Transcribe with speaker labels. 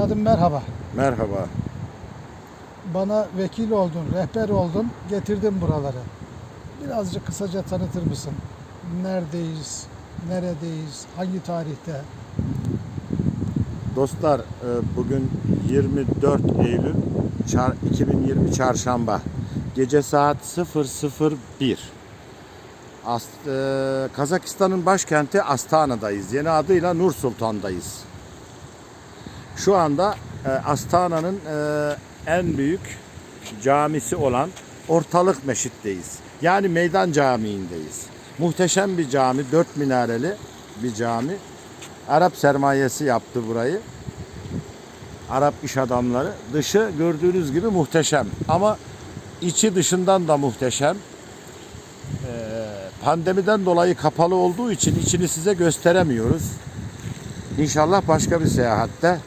Speaker 1: Üstadım merhaba.
Speaker 2: Merhaba.
Speaker 1: Bana vekil oldun, rehber oldun, getirdin buraları. Birazcık kısaca tanıtır mısın? Neredeyiz, neredeyiz, hangi tarihte?
Speaker 2: Dostlar e, bugün 24 Eylül çar- 2020 Çarşamba. Gece saat 001. Ast- e, Kazakistan'ın başkenti Astana'dayız. Yeni adıyla Nur Sultan'dayız. Şu anda e, Astana'nın e, en büyük camisi olan Ortalık Meşit'teyiz. Yani Meydan Camii'ndeyiz. Muhteşem bir cami, dört minareli bir cami. Arap sermayesi yaptı burayı. Arap iş adamları. Dışı gördüğünüz gibi muhteşem. Ama içi dışından da muhteşem. Ee, pandemiden dolayı kapalı olduğu için içini size gösteremiyoruz. İnşallah başka bir seyahatte